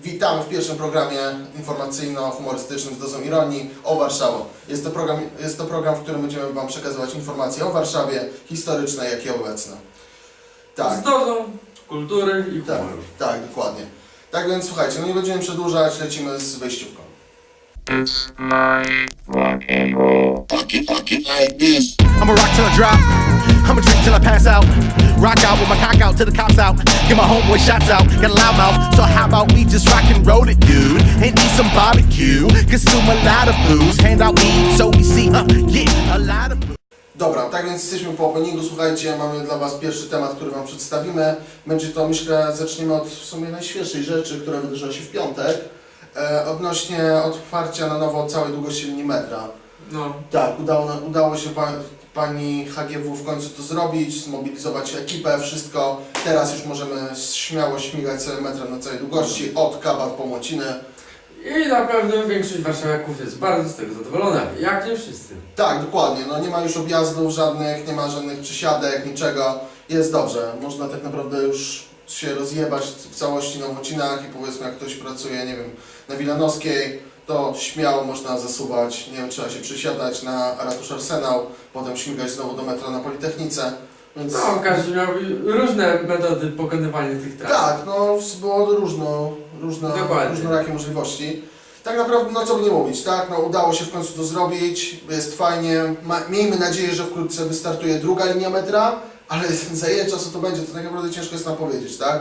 Witamy w pierwszym programie informacyjno-humorystycznym z dozą ironii o Warszawie. Jest to, program, jest to program, w którym będziemy Wam przekazywać informacje o Warszawie, historyczne, jak i obecne. Tak, Z dozą kultury i tak, humoru. tak, dokładnie. Tak więc słuchajcie, no nie będziemy przedłużać, lecimy z wyjściówką. It's like rock and roll. Fuck it, fuck it like this. I'ma rock till I drop. I'ma drink till I pass out. Rock out with my cock out till the cops out. Get my homeboy shots out. Got a loud mouth, so how about we just rock and roll it, dude? And eat some barbecue. Consume a lot of booze. Hand out weed so we see, uh, a lot of. Dobra, tak więc jesteśmy po openingu, słuchajcie, mamy dla Was pierwszy temat, który Wam przedstawimy. Będzie to, myślę, zaczniemy od w sumie najświeższej rzeczy, która wydarzyła się w piątek, e, odnośnie otwarcia na nowo całej długości metra. No. Tak, udało, udało się pa, pani HGW w końcu to zrobić, zmobilizować ekipę, wszystko. Teraz już możemy śmiało śmigać sobie metrem na całej długości, od Kabat po Młociny. I na pewno większość warszawiaków jest bardzo z tego zadowolona. Jak nie wszyscy. Tak, dokładnie. No nie ma już objazdów żadnych, nie ma żadnych przysiadek, niczego. Jest dobrze. Można tak naprawdę już się rozjebać w całości na Łocinach i powiedzmy jak ktoś pracuje, nie wiem, na Wilanowskiej, to śmiało można zasuwać, nie wiem, trzeba się przysiadać na ratusz Arsenał, potem śmigać znowu do metra na Politechnice. Więc No, każdy miał różne metody pokonywania tych tras. tak, no było różno, Dokładnie. różnorakie możliwości. Tak naprawdę, no co by nie mówić, tak, no udało się w końcu to zrobić, jest fajnie, Ma, miejmy nadzieję, że wkrótce wystartuje druga linia metra, ale za ile czasu to będzie, to tak naprawdę ciężko jest nam powiedzieć, tak?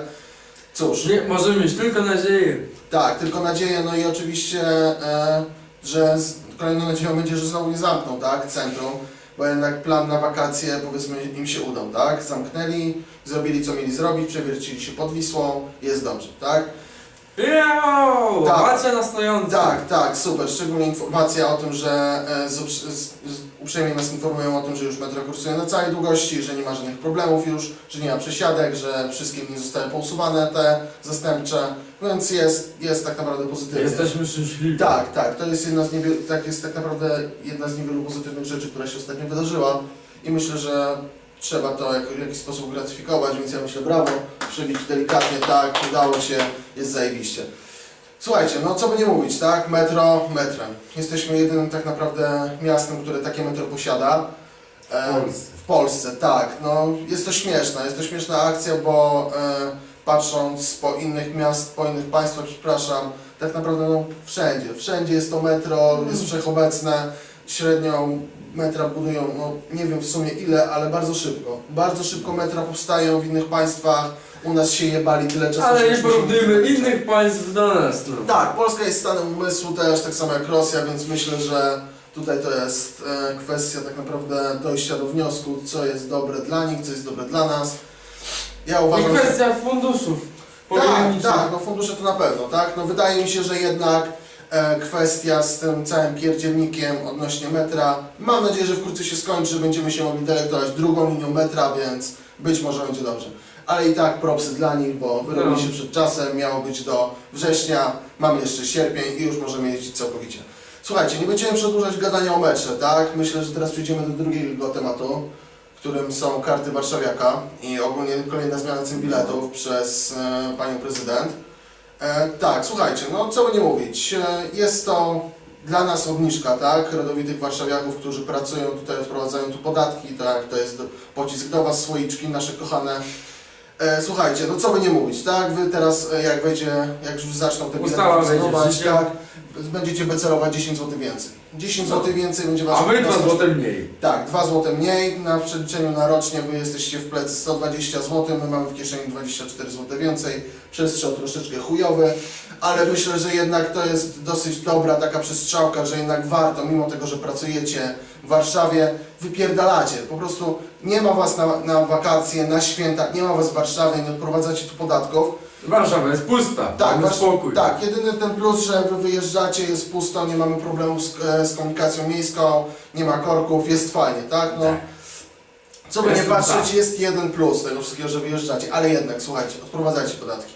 Cóż, Nie, możemy mieć tylko nadzieję. tak, tylko nadzieję, no i oczywiście, e, że z, kolejną nadzieją będzie, że znowu nie zamkną, tak, centrum, bo jednak plan na wakacje, powiedzmy, im się udał, tak, zamknęli, zrobili co mieli zrobić, przewiercili się pod Wisłą, jest dobrze, tak? Yo! Tak. Macie na stojąco. Tak, tak, super. Szczególnie informacja o tym, że e, z, z, z, uprzejmie nas informują o tym, że już metro kursuje na całej długości, że nie ma żadnych problemów już, że nie ma przesiadek, że wszystkie nie zostały pousuwane te zastępcze, więc jest, jest tak naprawdę pozytywnie. Jesteśmy szczęśliwi. Tak, tak, to jest jedna z niewielu, tak jest tak naprawdę jedna z niewielu pozytywnych rzeczy, która się ostatnio wydarzyła i myślę, że trzeba to w jakiś sposób gratyfikować, więc ja myślę brawo, przebić delikatnie, tak, udało się, jest zajebiście. Słuchajcie, no co by nie mówić, tak? Metro, metrem. Jesteśmy jedynym tak naprawdę miastem, które takie metro posiada. E, W Polsce. W Polsce, tak. No jest to śmieszna, jest to śmieszna akcja, bo e, patrząc po innych miast, po innych państwach, przepraszam, tak naprawdę no, wszędzie, wszędzie jest to metro, jest wszechobecne. Średnią metra budują, no nie wiem w sumie ile, ale bardzo szybko. Bardzo szybko metra powstają w innych państwach. U nas się jebali tyle czasu. Ale że nie myśmy się porównujmy nie innych państw do nas. No. tak, Polska jest stanem umysłu też, tak samo jak Rosja, więc myślę, że tutaj to jest e, kwestia tak naprawdę dojścia do wniosku, co jest dobre dla nich, co jest dobre dla nas. Ja I uważam, że... kwestia funduszów. Tak, Powinniśmy- tak, no fundusze to na pewno, tak? No wydaje mi się, że jednak e, kwestia z tym całym pierdzielnikiem odnośnie metra, mam nadzieję, że wkrótce się skończy, będziemy się mogli delektować drugą linią metra, więc być może będzie dobrze. Ale i tak propsy dla nich, bo wyrobili No. się przed czasem, miało być do września, mamy jeszcze sierpień i już możemy jeździć całkowicie. Słuchajcie, nie będziemy przedłużać gadania o metrze, tak? Myślę, że teraz przejdziemy do drugiego tematu, którym są karty warszawiaka i ogólnie kolejna zmiana cen biletów przez e, panią prezydent. E, tak, słuchajcie, no co by nie mówić, e, jest to dla nas obniżka, tak? Rodowitych warszawiaków, którzy pracują tutaj, wprowadzają tu podatki, tak? To jest pocisk do was, słoiczki nasze kochane. E, słuchajcie, no co by nie mówić, tak? Wy teraz, e, jak wejdzie, jak już zaczną te bilety Ustawa wejdzie w funkcjonować, życie. tak? Będziecie becelować 10 zł więcej. 10 No. zł więcej będzie A waszym my dwa złote mniej. tak, 2 zł mniej, na przeliczeniu na rocznie wy jesteście w plecy 120 zł, my mamy w kieszeni 24 zł więcej, przestrzał troszeczkę chujowy, ale myślę, że jednak to jest dosyć dobra taka przestrzałka, że jednak warto, mimo tego, że pracujecie w Warszawie, wypierdalacie, po prostu nie ma was na, na wakacje, na święta, nie ma was w Warszawie, nie odprowadzacie tu podatków, Warszawa jest pusta. tak, Mamy wasz- spokój. tak, jedyny ten plus, że wy wyjeżdżacie, jest pusto, nie mamy problemu z, e, z komunikacją miejską, nie ma korków, jest fajnie, tak? No, Tak. co by nie Jestem patrzeć, jest jeden plus tego wszystkiego, że wyjeżdżacie, ale jednak, słuchajcie, odprowadzajcie podatki.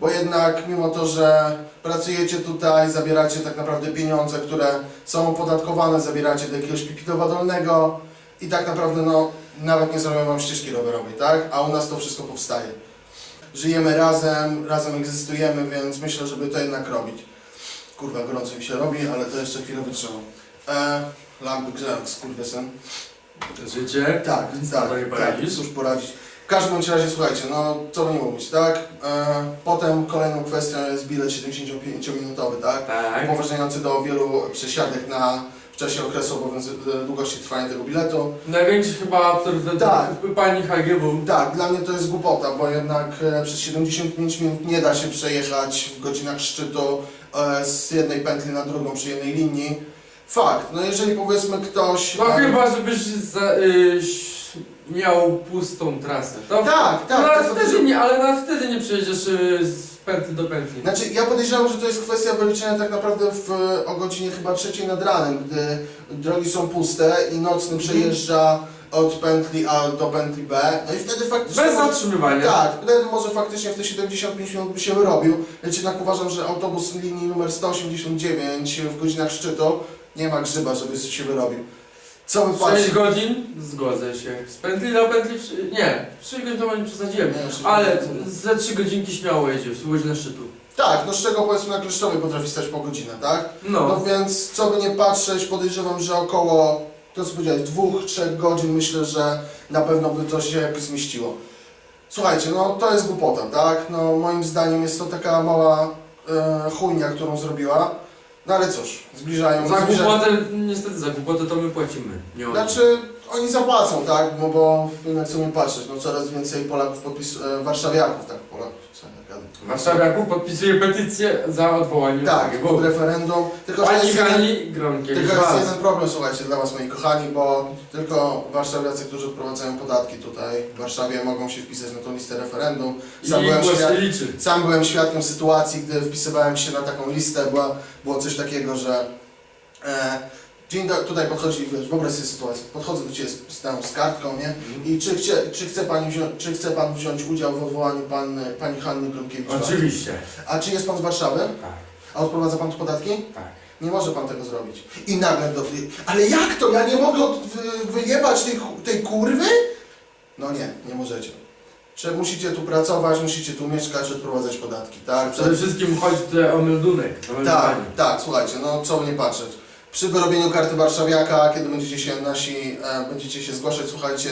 Bo jednak, mimo to, że pracujecie tutaj, zabieracie tak naprawdę pieniądze, które są opodatkowane, zabieracie do jakiegoś pipitowa dolnego i tak naprawdę, no, nawet nie zrobią wam ścieżki rowerowej, tak? A u nas to wszystko powstaje. żyjemy razem, razem egzystujemy, więc myślę, żeby to jednak robić. Kurwa, gorąco mi się robi, ale to jeszcze chwilę wytrzymam. E, lampy grzeją, skurwysyn. Życie? Tak, tak, tak, poradzisz? cóż poradzić. W każdym bądź razie, słuchajcie, no co by nie mówić, tak? E, potem kolejną kwestią jest bilet 75-minutowy, tak? Tak. Upoważniający do wielu przesiadek na w czasie okresu obowiązy- długości trwania tego biletu. Największy chyba autorytet Tak. pani HGW. Tak, dla mnie to jest głupota, bo jednak e, przez 75 minut nie da się przejechać w godzinach szczytu e, z jednej pętli na drugą przy jednej linii. Fakt, no jeżeli powiedzmy ktoś... No e, chyba, żebyś za, y, miał pustą trasę. To, Tak, tak, No, to wtedy nie, ale nawet wtedy nie przejedziesz y, z pętli do pętli. Znaczy, ja podejrzewam, że to jest kwestia wyliczenia tak naprawdę w, o godzinie chyba trzeciej nad ranem, gdy drogi są puste i nocny przejeżdża od pętli A do pętli B. No i wtedy faktycznie... Bez może- zatrzymywania. Tak, wtedy może faktycznie w te 75 minut by się wyrobił. Lecz jednak uważam, że autobus linii numer 189 w godzinach szczytu nie ma grzyba, żeby się wyrobił. Co my 6 patrzymy? godzin? Zgodzę się. Z pętli do pętli, w- nie, 6 godzin to nie przesadziłem. Ale ze 3 godzinki śmiało jedzie w godzinę szczytu. Tak, no z czego powiedzmy na Kleszczowie potrafi stać po godzinę, tak? No No, więc co by nie patrzeć, podejrzewam, że około, to co powiedziałeś, dwóch, trzech godzin myślę, że na pewno by to się zmieściło. Słuchajcie, no to jest głupota, tak? No moim zdaniem jest to taka mała e, chujnia, którą zrobiła. No ale cóż, zbliżają za zbliżają- głupotę, niestety za głupotę to my płacimy. Nie oni. Znaczy, oni zapłacą, tak? Bo jednak chcą mi patrzeć, no coraz więcej Polaków podpis... e, warszawiaków, tak? Polaków, co. Warszawiaków podpisuje petycję za odwołaniem Tak, pod referendum. Tylko, że Pani jest jeden- Gronkiewicz Tylko jest jeden problem, słuchajcie, dla Was moi kochani, bo tylko warszawiacy, którzy odprowadzają podatki tutaj w Warszawie mogą się wpisać na tą listę referendum. I Sam byłem, głos świad... się liczy. Sam byłem świadkiem sytuacji, gdy wpisywałem się na taką listę, była, było coś takiego, że e, dzień do, tutaj podchodzi, wiesz, wyobraź sobie sytuację, podchodzę do Ciebie z, z, tą, z kartką, nie? I czy, chcie, czy, chce pani wziąć, czy chce Pan wziąć udział w odwołaniu pan, Pani Hanny Gronkiewicz? Oczywiście. A czy jest Pan z Warszawy? Tak, A odprowadza Pan tu podatki? tak. Nie może pan tego zrobić. I nagle do... Ale jak to? Ja nie mogę od- wy, wyjebać tej, tej kurwy? No nie, nie możecie. Czy musicie tu pracować, musicie tu mieszkać, odprowadzać podatki, tak? Przede wszystkim chodzi tutaj o meldunek. Tak, tak, słuchajcie, no co by nie patrzeć. Przy wyrobieniu karty warszawiaka, kiedy będziecie się nasi, e, będziecie się zgłaszać, słuchajcie,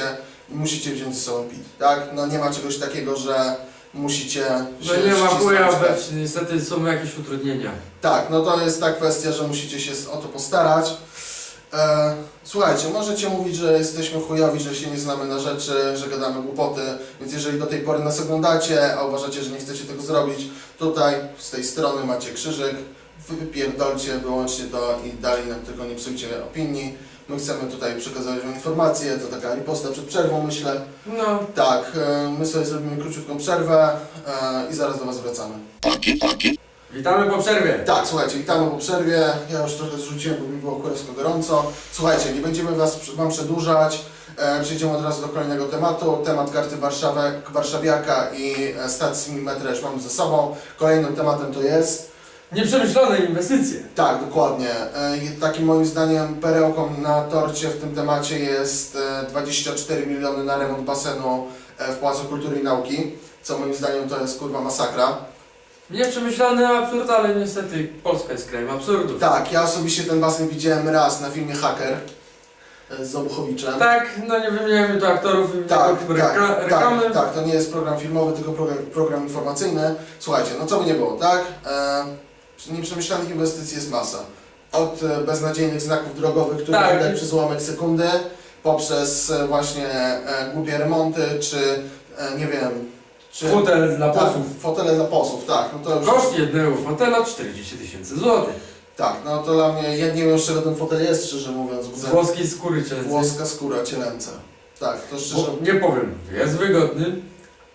musicie wziąć ze sobą PIT, tak? No nie ma czegoś takiego, że musicie No się nie ma chuja, tak? wsi, niestety są jakieś utrudnienia. Tak, no to jest ta kwestia, że musicie się o to postarać. E, słuchajcie, możecie mówić, że jesteśmy chujowi, że się nie znamy na rzeczy, że gadamy głupoty, więc jeżeli do tej pory nas oglądacie, a uważacie, że nie chcecie tego zrobić, tutaj z tej strony macie krzyżyk, wypierdolcie wyłącznie to i dalej nam tylko nie psujcie opinii. My chcemy tutaj przekazywać Wam informacje, to taka riposta przed przerwą myślę. No, Tak, e, my sobie zrobimy króciutką przerwę e, i zaraz do Was wracamy. Witamy po przerwie. Tak, słuchajcie, witamy po przerwie. Ja już trochę zrzuciłem, bo mi było kurewsko gorąco. Słuchajcie, nie będziemy was, Wam przedłużać. E, przejdziemy od razu do kolejnego tematu. Temat karty Warszawek, Warszawiaka i e, stacji metra już mamy ze sobą. Kolejnym tematem to jest... Nieprzemyślone inwestycje. Tak, dokładnie. E, i takim moim zdaniem perełką na torcie w tym temacie jest e, 24 miliony na remont basenu e, w Pałacu Kultury i Nauki. Co moim zdaniem to jest kurwa masakra. Nieprzemyślany absurd, ale niestety Polska jest krajem absurdów. Tak, ja osobiście ten basen widziałem raz na filmie Hacker e, z Obuchowiczem. Tak, no nie wymieniajmy tu aktorów i Tak, tak, rekla- reklamy. tak, tak, to nie jest program filmowy, tylko program, program informacyjny. Słuchajcie, no co by nie było, tak? E, nieprzemyślanych inwestycji jest masa. Od e, beznadziejnych znaków drogowych, które Tak. widać przez ułamek sekundy, poprzez e, właśnie e, głupie remonty, czy e, nie wiem, czy... Fotel dla tak, posłów. fotele dla posłów, tak, no to już... Koszt jednego fotela 40 tysięcy złotych. Tak, no to dla mnie, ja nie wiem z czego ten fotel jest, szczerze mówiąc. Z włoskiej skóry cielęcej. Włoska skóra cielęca. Tak, to szczerze... Nie powiem, jest wygodny,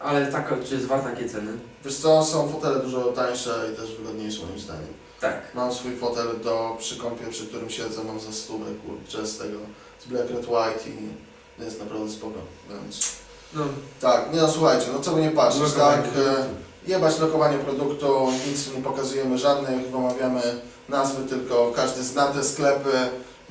ale taka, czy jest wart takie ceny? Wiesz co, są fotele dużo tańsze i też wygodniejsze moim zdaniem. Tak. Mam swój fotel do przy kąpie, przy którym siedzę, mam za stówę, kurczę, z tego, z Black Red White i jest naprawdę spoko, więc... No, Tak, nie no słuchajcie, no co by nie patrzeć, Lokowanie tak? produktu. E, jebać lokowanie produktu, nic nie pokazujemy żadnych, wymawiamy nazwy, tylko każdy zna te sklepy,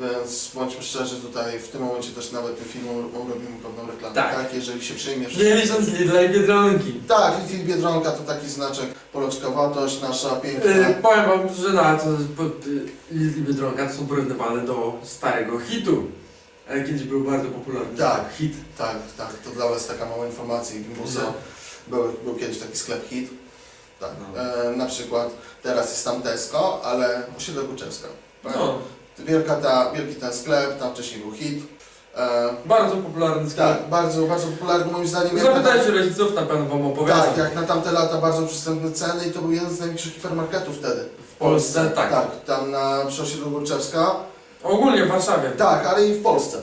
Więc bądźmy szczerzy, tutaj w tym momencie też nawet tym filmom robimy pewną reklamę, Tak. tak? Jeżeli się przyjmie Nie licząc Lidla i Biedronki. Tak, Little Biedronka to taki znaczek poloczkowatość, nasza piękna. Yy, powiem wam, że nawet y, Lidl i Biedronka to są porównywane do starego hitu. E, Kiedyś był bardzo popularny Tak. hit. Tak, tak, to dla Was taka mała informacja. Gimbuso No. był, był kiedyś taki sklep hit. Tak. No. E, na przykład teraz jest tam Tesco, ale osiedle Kuczewska. No, Wielka ta, wielki ten sklep, tam wcześniej był hit. E, bardzo popularny sklep. tak, bardzo, bardzo popularny moim zdaniem. jak na Zapytajcie rodziców, na pewno wam opowiedzą. Tak, jak na tamte lata bardzo przystępne ceny i to był jeden z największych hipermarketów wtedy. W Polsce, tak. Tak, tam na przy osiedlu Górczewska. Ogólnie w Warszawie. Tak, ale i w Polsce.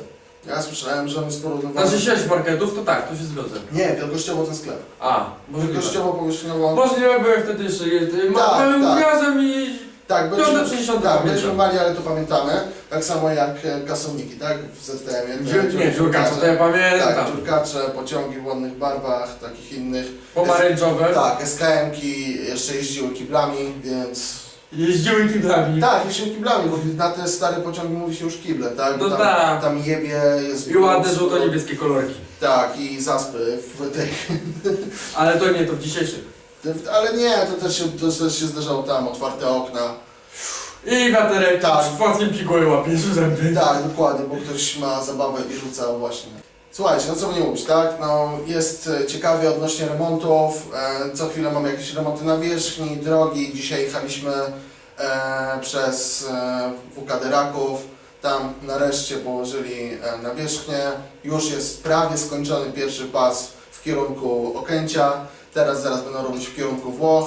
Ja słyszałem, że on jest porównywany... Znaczy sieć marketów, to tak, to się zgodzę. Nie, wielkościowo ten sklep. A, możliwe. Wielkościowo, powierzchniowo... Możliwe były wtedy jeszcze ma- Tak, małym tak. gwiazdem i Tak, byliśmy, Piąte, 60 tak, pamiętam. byliśmy mali, ale to pamiętamy. Tak samo jak e, kasowniki, tak? W ZTM-ie. te dziur, nie, dziurkacza, to ja Tak, pamiętam. dziurkacze, pociągi w ładnych barwach, takich innych. Pomarańczowe. Tak, SKM-ki jeszcze jeździły kiblami, więc... Jeździły kiblami. Tak, jeździły kiblami, bo na te stare pociągi mówi się już kible, tak? Bo No tam, tak. tam jebie, jest... I ładne brud, żółto-niebieskie kolorki. Tak, i zaspy w tej... Ale to nie, to w dzisiejszych. Ale nie, to też się, to też się zdarzało tam, otwarte okna. I wiaterek Tak. z płatkiem piguły łapiesz w zęby. Tak, dokładnie, bo ktoś ma zabawę i rzuca właśnie. Słuchajcie, no co by nie mówić, tak? No jest e, ciekawie odnośnie remontów. E, co chwilę mamy jakieś remonty na wierzchni, drogi. Dzisiaj jechaliśmy e, przez e, WKD Raków. Tam nareszcie położyli e, na wierzchnię. Już jest prawie skończony pierwszy pas w kierunku Okęcia. Teraz zaraz będą robić w kierunku Włoch.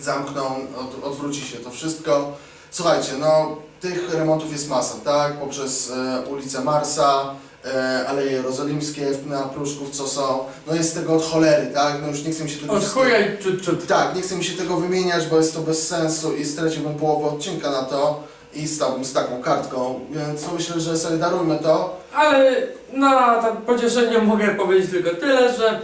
Zamkną, od, odwróci się to wszystko. Słuchajcie, no tych remontów jest masa, tak? Poprzez e, ulicę Marsa, e, Aleje Jerozolimskie na Pruszków, co są. No jest tego od cholery, tak? No już nie chcę mi się tego... Od chuja i czut czut. Tak, nie chcę mi się tego wymieniać, bo jest to bez sensu i straciłbym połowę odcinka na to i stałbym z taką kartką, więc myślę, że sobie darujmy to. Ale na tak pocieszenie mogę powiedzieć tylko tyle, że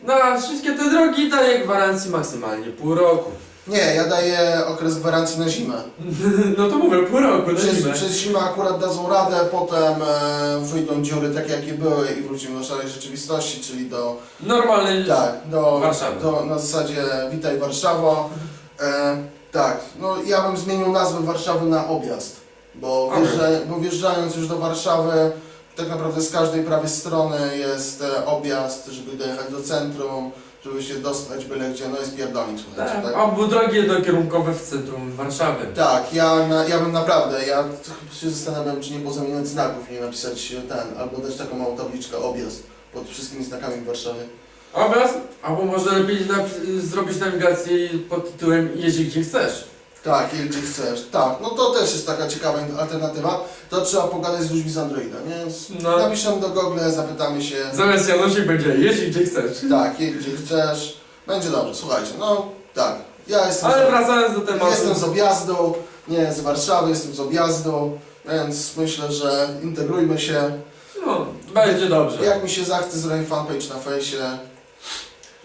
na wszystkie te drogi daję gwarancji maksymalnie pół roku. Nie, ja daję okres gwarancji na zimę. No to mówię, pół roku na Przez, zimę. przez zimę akurat dadzą radę, potem e, wyjdą dziury takie jakie były i wrócimy do szarej rzeczywistości, czyli do Normalny Tak, do, Warszawy. do, na zasadzie Witaj Warszawo. E, tak, no ja bym zmienił nazwę Warszawy na objazd, bo, Okej. wjeżdża, bo wjeżdżając już do Warszawy, tak naprawdę z każdej prawej strony jest e, objazd, żeby dojechać do centrum, żeby się dostać byle gdzie, no jest pierdolnik, słuchajcie, Tak, tak? albo drogi jednokierunkowe w centrum Warszawy. Tak, ja, na, ja bym naprawdę, ja się zastanawiam, czy nie pozamieniać znaków i nie napisać ten, albo dać taką małą tabliczkę objazd pod wszystkimi znakami w Warszawie. Obraz, albo może lepiej zrobić nawigację pod tytułem Jeźdź gdzie chcesz. Tak, i gdzie chcesz. Tak, no to też jest taka ciekawa alternatywa. To trzeba pogadać z ludźmi z Androida, nie? Z- No. Napiszemy do Google, zapytamy się. Zamiast Janosik będzie Jeźdź gdzie chcesz. Tak, jedź gdzie chcesz. Będzie dobrze, słuchajcie, no tak. Ja jestem, Ale wracając do tematu. jestem z objazdu, nie z Warszawy, jestem z objazdu, więc myślę, że integrujmy się. No, będzie dobrze. Jak mi się zachce, zrobię fanpage na fejsie.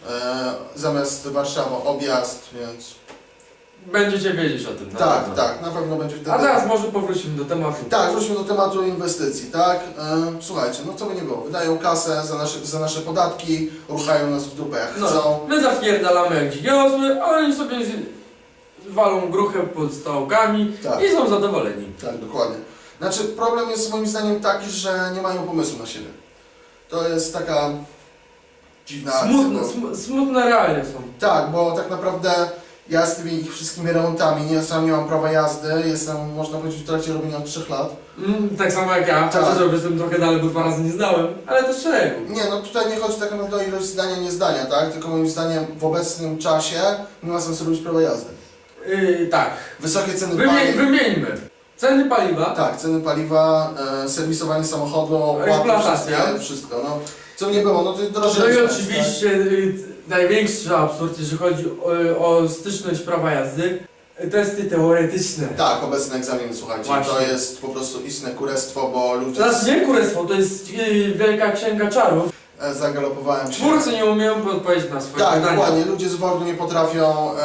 E, zamiast Warszawa objazd, więc Będziecie wiedzieć o tym. na tak, pewno. tak, na pewno będzie wtedy. A teraz może powrócimy do tematu. Tak, wróćmy do tematu inwestycji, tak? Słuchajcie, no co by nie było, wydają kasę za nasze, za nasze podatki, ruchają nas w dupę jak No, chcą. my zapierdalamy jak dzigiosły, a oni sobie z- walą gruchę pod stołkami Tak, i są zadowoleni. tak, dokładnie. Znaczy, problem jest moim zdaniem taki, że nie mają pomysłu na siebie. To jest taka dziwna akcja, Smutne, bo- sm smutne realia są. Tak, bo tak naprawdę ja z tymi ich wszystkimi remontami, nie, sam nie mam prawa jazdy, jestem, można powiedzieć, w trakcie robienia od 3 lat. Mm, tak samo jak ja, Tak. że jestem trochę dalej, bo dwa razy nie znałem, ale to szeregu. Nie, no tutaj nie chodzi tak naprawdę o ilość zdania, nie zdania, tak? Tylko moim zdaniem w obecnym czasie nie ma sensu robić prawa jazdy. Yy, tak, Wysokie ceny Wymień, paliw. wymieńmy. Ceny paliwa, Tak, ceny paliwa, e, serwisowanie samochodu, opłaty, Eksploatacja. wszystkie, wszystko, no. Co nie było, no to no drożej. i oczywiście yy, największy absurd, jeżeli chodzi o, o styczność prawa jazdy, testy teoretyczne. Tak, obecne egzaminy, słuchajcie, Właśnie. to jest po prostu istne kurestwo, bo ludzie... Teraz nie kurestwo, to jest yy, wielka księga czarów. E, zagalopowałem się. Twórcy nie umieją odpowiedzieć na swoje Tak, pytania. dokładnie. Ludzie z Wordu nie potrafią e,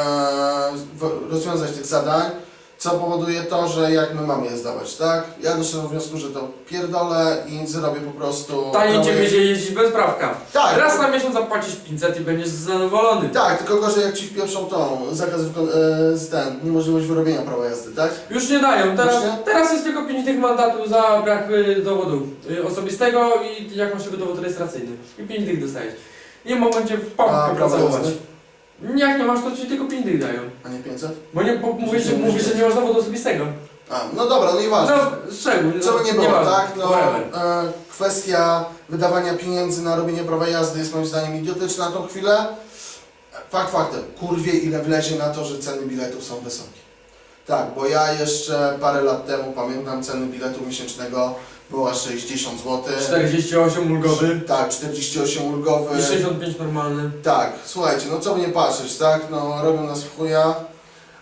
w- rozwiązać tych zadań. Co powoduje to, że jak my mamy je zdawać, tak? Ja doszedłem do wniosku, że to pierdolę i zrobię po prostu... Taniej cię będzie jeździć bez prawka. Tak, Raz na miesiąc zapłacisz 500 i będziesz zadowolony. tak, tylko gorzej jak ci wpieprzą tą zakaz, wyko- e, z ten, niemożliwość wyrobienia prawa jazdy, tak? Już nie dają, teraz, Już nie? teraz jest tylko 5 tych mandatów za brak y, dowodu y, osobistego i jak masz tego dowód rejestracyjny. I 5 tych dostajesz. Nie mogą cię w A pałkę prawo pracować. jazdy? Jak nie masz, to ci tylko 5 tych dają. A nie 500? Bo nie, bo mówisz, że, mówisz, że nie masz dowodu osobistego. A, no dobra, no i ważne. No, szczegół. Co by nie było, ważne. tak? No, Whatever. e, kwestia wydawania pieniędzy na robienie prawa jazdy jest moim zdaniem idiotyczna na tą chwilę. Fakt faktem, kurwie ile wlezie na to, że ceny biletów są wysokie. Tak, bo ja jeszcze parę lat temu pamiętam ceny biletu miesięcznego była 60 zł. 48 ulgowy Tak, 48 ulgowy. i 65 normalny. Tak, słuchajcie, no co by nie patrzeć, tak? No robią nas w chuja.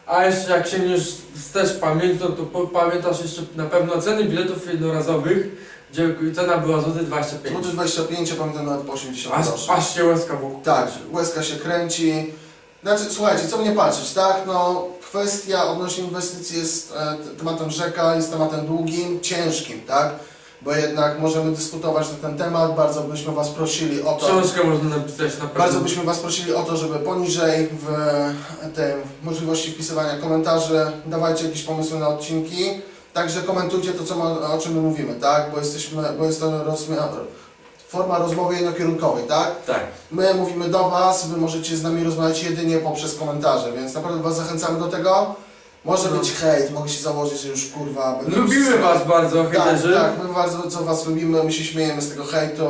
A jeszcze jak sięgniesz wstecz pamięć, to, to po- pamiętasz jeszcze na pewno ceny biletów jednorazowych, gdzie cena była złoty 25. Złoty 25, ja pamiętam nawet po 80 Aż, groszy. aż się łezka wokół. Tak, łezka się kręci. Znaczy, słuchajcie, co mnie patrzeć, tak? No, kwestia odnośnie inwestycji jest e, t- tematem rzeka, jest tematem długim, ciężkim, tak? Bo jednak możemy dyskutować na ten temat, bardzo byśmy Was prosili o to, Książkę można napisać na pewno. bardzo byśmy Was prosili o to, żeby poniżej w tej możliwości wpisywania komentarzy dawajcie jakieś pomysły na odcinki. Także komentujcie to, co o czym my mówimy, tak? Bo jesteśmy, bo jest to rozmia- forma rozmowy jednokierunkowej, tak? Tak. My mówimy do Was, Wy możecie z nami rozmawiać jedynie poprzez komentarze, więc naprawdę Was zachęcamy do tego. Może No. być hejt, mogę się założyć, że już kurwa będę... Lubimy was bardzo, Tak, hejterzy. tak, my bardzo co Was lubimy, my się śmiejemy z tego hejtu.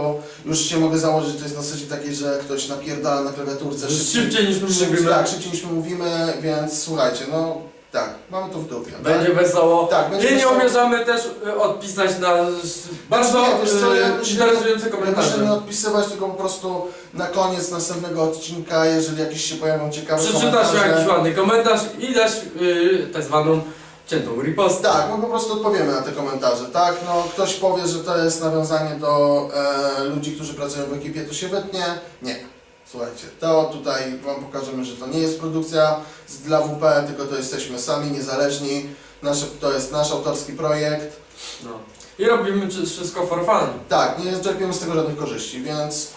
Już się mogę założyć, że to jest na zasadzie takiej, że ktoś napierdala na klawiaturce Szybciej niż my szybciej, mówimy. tak, szybciej niż my mówimy, więc słuchajcie, no tak, mamy to w dupie. Będzie tak? wesoło. Tak, będzie Nie, nie wesoło. umierzamy też y, odpisać na s- bardzo nie, wiesz co, ja y, myślę- interesujące komentarze. odpisywać, tylko po prostu na koniec następnego odcinka, jeżeli jakieś się pojawią ciekawe Przeczytasz komentarze- jakiś ładny komentarz i dasz y, tak zwaną ciętą ripostę. Tak, my po prostu odpowiemy na te komentarze, tak? No, ktoś powie, że to jest nawiązanie do e, ludzi, którzy pracują w ekipie, to się wytnie. Nie. Słuchajcie, to tutaj Wam pokażemy, że to nie jest produkcja dla WP, tylko to jesteśmy sami, niezależni. Nasze, to jest nasz autorski projekt. No. I robimy czy- wszystko for fun. Tak, nie czerpiemy z tego żadnych korzyści, więc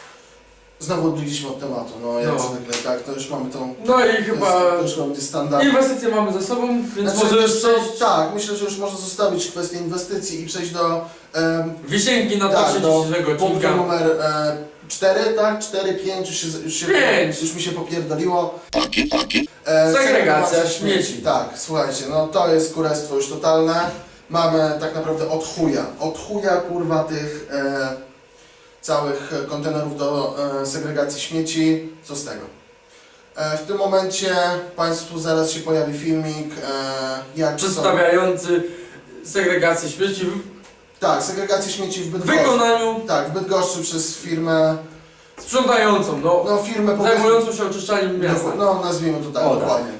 znowu odbiliśmy od tematu, no jak No. zwykle, tak, to już mamy tą... No i chyba to już będzie standard. inwestycje mamy za sobą, więc Znaczy, może już wiesz co, przejść tak, myślę, że już można zostawić kwestię inwestycji i przejść do em, wisienki na Tak, torcie do dzisiejszego punktu odcinka. numer e, 4, tak? 4, 5, już się, już się Pięć. już mi się popierdoliło. E, Segregacja śmieci. Tak, słuchajcie, no to jest kurestwo już totalne. Mamy tak naprawdę od chuja, od chuja kurwa tych e, całych kontenerów do e, segregacji śmieci. Co z tego? E, w tym momencie Państwu zaraz się pojawi filmik, e, jak są, Przedstawiający segregację śmieci w Tak, segregację śmieci w Bydgoszczy. wykonaniu Tak, w Bydgoszczy przez firmę, sprzątającą, no, no firmę powiedzmy- zajmującą się oczyszczaniem miasta. No, nazwijmy to tak, O, tak. dokładnie.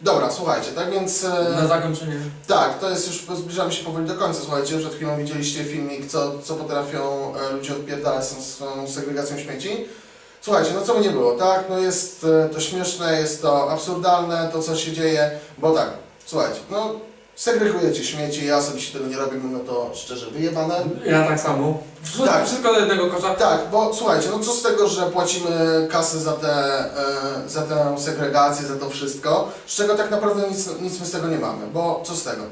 Dobra, słuchajcie, tak więc... e, Na zakończenie. Tak, to jest już, zbliżamy się powoli do końca, słuchajcie, przed chwilą widzieliście filmik, co, co potrafią e, ludzie odpierdalać z tą, segregacją śmieci. Słuchajcie, no co by nie było, tak, no jest e, to śmieszne, jest to absurdalne, to co się dzieje, bo tak, słuchajcie, no segregujecie śmieci, ja osobiście tego nie robię, no to szczerze wyjebane. Ja tak samo. Wszystko, Tak. wszystko do jednego kosza. Tak, bo słuchajcie, no co z tego, że płacimy kasy za, te, e, za tę segregację, za to wszystko, z czego tak naprawdę nic, nic my z tego nie mamy, bo co z tego?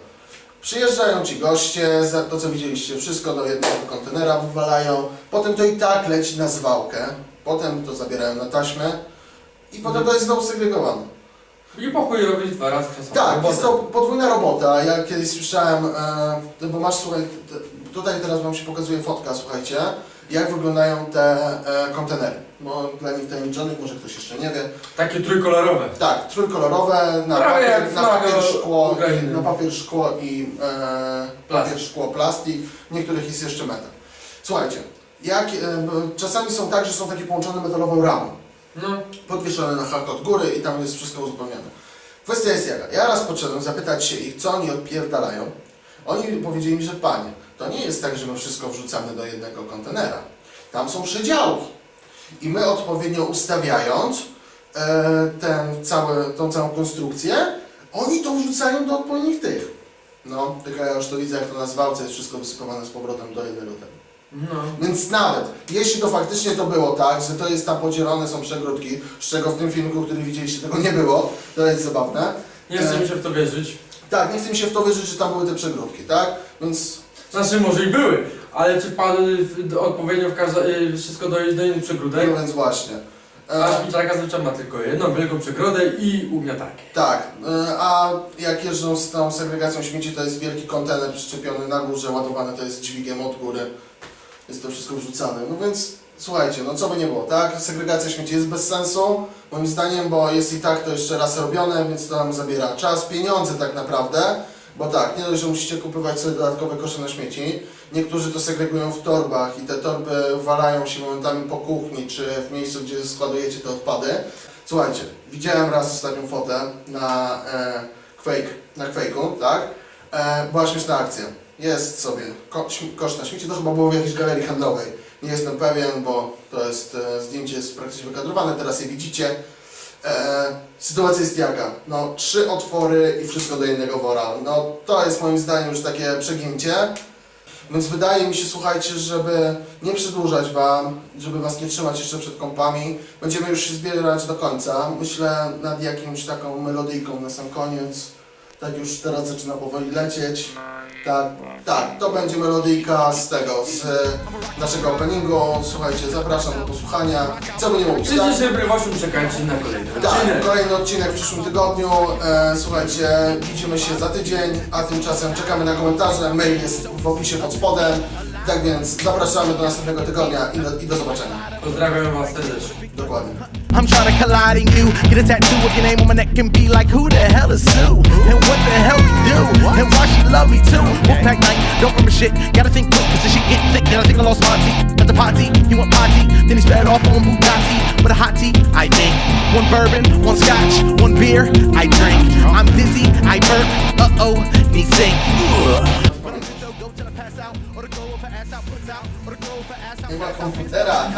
Przyjeżdżają ci goście, za to co widzieliście, wszystko do jednego kontenera wywalają, potem to i tak leci na zwałkę, potem to zabierają na taśmę i potem to jest znowu segregowane. I po chuj robić dwa razy samo. Tak, jest to podwójna robota. Ja kiedyś słyszałem, e, bo masz, słuchaj, t- tutaj teraz Wam się pokazuje fotka, słuchajcie, jak wyglądają te e, kontenery. Bo dla niewtajemniczonych, może ktoś jeszcze nie wie. Takie trójkolorowe. Tak, trójkolorowe, na Prawie papier, jak na flaga papier szkło, Ukrainy. na papier szkło i e, papier Plastik. szkło, plastik, w niektórych jest jeszcze metal. Słuchajcie, jak, e, b- czasami są tak, że są takie połączone metalową ramą No, podwieszone na hak od góry i tam jest wszystko uzupełnione. Kwestia jest jaka. Ja raz podszedłem zapytać się ich, co oni odpierdalają. Oni powiedzieli mi, że panie, to nie jest tak, że my wszystko wrzucamy do jednego kontenera. Tam są przedziałki. I my odpowiednio ustawiając e, ten cały, tą całą konstrukcję, oni to wrzucają do odpowiednich tych. No, tylko ja już to widzę, jak to na zwałce jest wszystko wysypane z powrotem do jednego tego. No. Więc nawet, jeśli to faktycznie to było tak, że to jest tam podzielone są przegródki, z czego w tym filmiku, który widzieliście, tego nie było, to jest zabawne. Nie chce mi się w to wierzyć. Tak, nie chcę mi się w to wierzyć, że tam były te przegródki, tak? Więc Znaczy może i były, ale czy w- odpowiednio w każde, y, wszystko do, do innych przegródek? no więc właśnie. A E, szpiczarka zazwyczaj ma tylko jedną wielką przegrodę i ugniatarkę. tak, e, a jak jeżdżą z tą segregacją śmieci, to jest wielki kontener przyczepiony na górze, ładowany to jest dźwigiem od góry. Jest to wszystko wrzucane. No więc słuchajcie, no co by nie było, tak? Segregacja śmieci jest bez sensu, moim zdaniem, bo jest i tak to jeszcze raz robione, więc to nam zabiera czas, pieniądze tak naprawdę. Bo tak, nie dość, że musicie kupować sobie dodatkowe kosze na śmieci. Niektórzy to segregują w torbach i te torby walają się momentami po kuchni, czy w miejscu, gdzie składujecie te odpady. Słuchajcie, widziałem raz ostatnią fotę na e, Quake, na Quake'u, tak? E, była śmieszna akcja. Jest sobie kosz na śmieci, to chyba było w jakiejś galerii handlowej. Nie jestem pewien, bo to jest e, zdjęcie jest praktycznie wykadrowane, teraz je widzicie. E, sytuacja jest jaka? No, trzy otwory i wszystko do jednego wora. No, to jest moim zdaniem już takie przegięcie. Więc wydaje mi się, słuchajcie, żeby nie przedłużać Wam, żeby Was nie trzymać jeszcze przed kąpami, będziemy już się zbierać do końca. Myślę nad jakimś taką melodyjką na sam koniec. Tak już teraz zaczyna powoli lecieć. Tak, tak, to będzie melodyjka z tego, z e, naszego openingu. Słuchajcie, zapraszam do posłuchania. Co by nie mówić, tak? Wszyscy cierpliwością czekajcie na kolejny Tak, odcinek. kolejny odcinek w przyszłym tygodniu. E, słuchajcie, widzimy się za tydzień, a tymczasem czekamy na komentarze. Mail jest w opisie pod spodem. Tak więc zapraszamy do następnego tygodnia i do, i do zobaczenia. Pozdrawiam was serdecznie. Dokładnie. I'm trying to collide in you. Get a tattoo of your name on my neck and be like, who the hell is Sue? And what the hell we do? And why she love me too? Wolfpack night, don't remember shit. Gotta think quick, cause this shit get thick. Then I think I lost Monty. At the party, he went party. Then he sped off on Bugatti with a hot tea. I think one bourbon, one scotch, one beer. I drink. I'm dizzy, I burp. Uh oh, me sing. Go Nie ma komputera.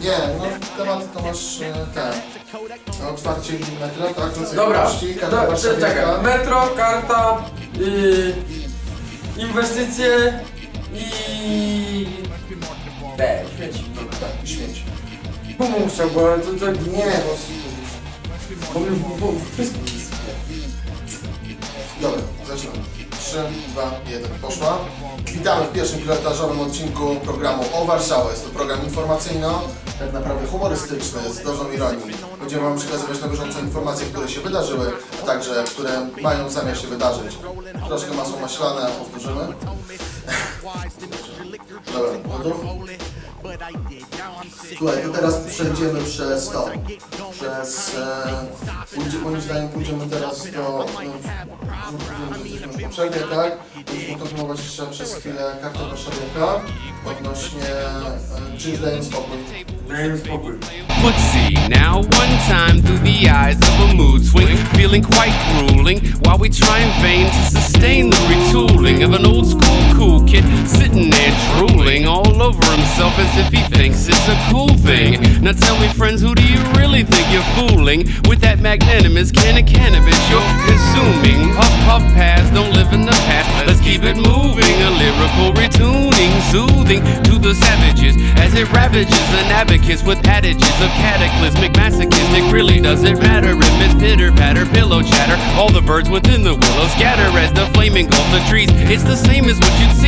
Nie, no tematy to masz e, te. Otwarcie metro, tak? No, Dobra, karta do, warszawiaka. czekaj. Metro, karta, y, inwestycje i... Te, śmieci. Tak, śmieci. Komu chciał, bo to tak... Nie, bo... Bo, bo, bo wszystko Dobra, zaczynamy. 3, 2, 1, poszła. Witamy w pierwszym pilotażowym odcinku programu o Warszawę. Jest to program informacyjno, tak naprawdę humorystyczny, z dozą ironii. Będziemy Wam przekazywać na bieżąco informacje, które się wydarzyły, a także które mają zamiar się wydarzyć. Troszkę masło maślane, powtórzymy. Dobra, gotów? Słuchaj, to teraz przejdziemy przez to. Przez... E, pójdzie, moim zdaniem pójdziemy teraz do... Że jesteśmy w tak? Będziemy kontynuować jeszcze przez chwilę kartę warszawiaka odnośnie... E, czy daję spokój. Dajmy spokój. footsie. Now, one time through the eyes of a mood swing, feeling quite grueling, while we try in vain to sustain the retooling of an old school cool kid sitting there drooling all over himself as if he thinks it's a cool thing. Now tell me, friends, who do you really think you're fooling with that magnanimous can of cannabis you're consuming? Puff, puff, pass, don't live in the past. Let's keep it moving, a lyrical retuning, soothing to the savages as it ravages an abacus with adages of cataclysmic masochistic. Really doesn't matter if it's pitter patter, pillow chatter. All the birds within the willows scatter as the flame engulfs the trees. It's the same as what you'd see